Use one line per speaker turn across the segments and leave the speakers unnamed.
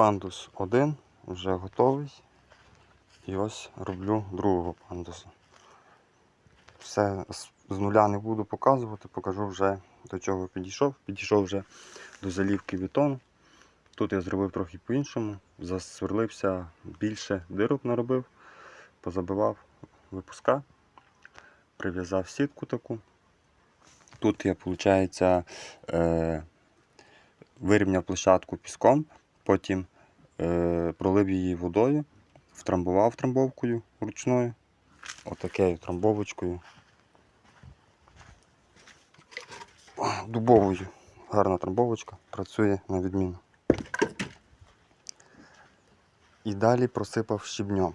пандус один вже готовий. І ось роблю другого пандуса. Все з- нуля не буду показувати, покажу вже до чого підійшов. Підійшов вже до залівки бетону. Тут я зробив трохи по-іншому. Засверлився більше дирок наробив, позабивав випуска, прив'язав сітку таку. Тут я, виходить, е, вирівняв площадку піском, потім е, пролив її водою, втрамбував трамбовкою ручною, отакею трамбовочкою. Дубовою. Гарна трамбовочка, працює на відміну. І далі просипав щебнем.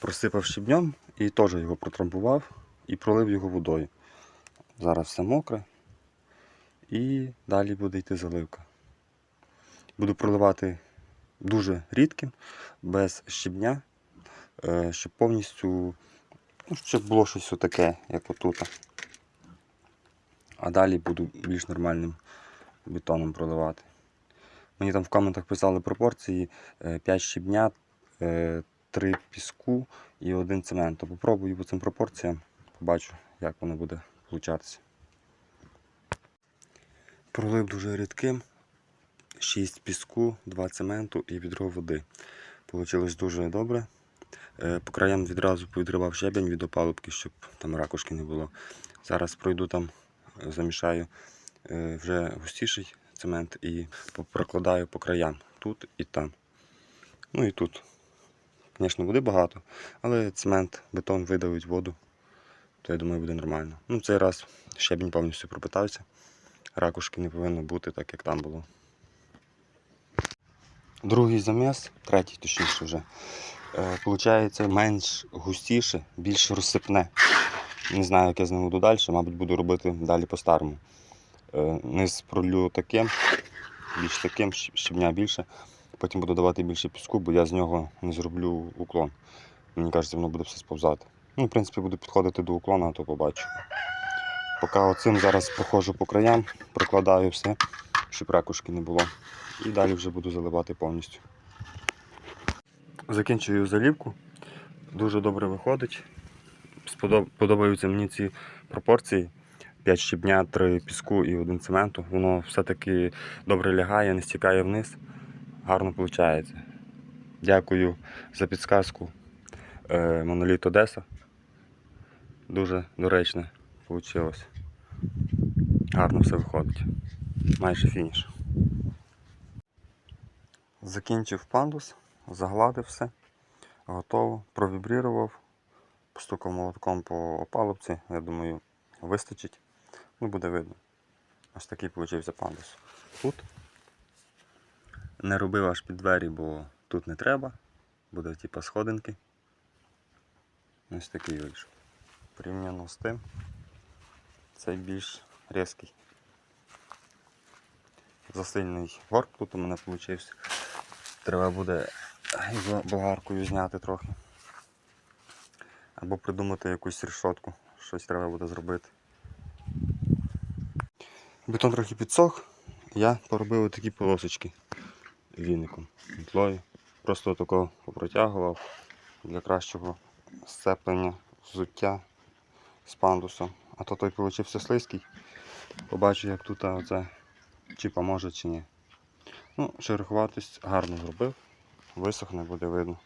Просипав щебнем і теж його протрамбував і пролив його водою. Зараз все мокре. І далі буде йти заливка. Буду проливати дуже рідким, без щебня, е, щоб повністю, ну, щоб було щось таке, як отут. А далі буду більш нормальним бетоном проливати. Мені там в коментах писали пропорції е, 5 щебня, 3 піску і 1 цементу. Попробую по цим пропорціям, побачу, як воно буде получатися. Пролив дуже рідким. 6 піску, 2 цементу і відро води. Получилось дуже добре. Е, По краям відразу повідривав щебень від опалубки, щоб там ракушки не було. Зараз пройду там, е, замішаю е, вже густіший цемент і прокладаю по краям тут і там. Ну і тут. Звісно, буде багато, але цемент, бетон видавить воду, то я думаю буде нормально. Ну, цей раз щебінь повністю пропитався. Ракушки не повинно бути так, як там було. Другий заміс, третій точніше вже, е, получається менш густіше, більш розсипне. Не знаю, як я з ним буду далі, мабуть, буду робити далі по-старому. Е, Низ пролю таким, більш таким, щебня більше. Потім буду давати більше піску, бо я з нього не зроблю уклон. Мені кажеться, воно буде все сповзати. Ну, в принципі, буду підходити до уклону, а то побачу. Поки оцим зараз проходжу по краям, прокладаю все, щоб ракушки не було. І далі вже буду заливати повністю. Закінчую залівку. Дуже добре виходить. Подобаються мені ці пропорції. 5 щебня, 3 піску і 1 цементу. Воно все-таки добре лягає, не стікає вниз. Гарно виходить. Дякую за підсказку. Е, Моноліт Одеса. Дуже доречне вийшло. Гарно все виходить. Майже фініш. Закінчив пандус, загладив все, готово, провібрірував, постукав молотком по опалубці, я думаю, вистачить. Ну, буде видно. Ось такий вийшов пандус. Тут не робив аж під двері, бо тут не треба. Буде типу сходинки. Ось такий вийшов. Порівняно з тим, цей більш різкий. Засильний ворк тут у мене вийшов. Треба буде його болгаркою зняти трохи. Або придумати якусь решетку. Щось треба буде зробити. Бетон трохи підсох, я поробив такі полосочки віником, мітлою. Просто тако попротягував для кращого сцеплення взуття з пандусом. А то той получився слизький. Побачу, як тут оце чи поможе, чи ні. Ну, шероховатість гарно зробив, висохне, буде видно.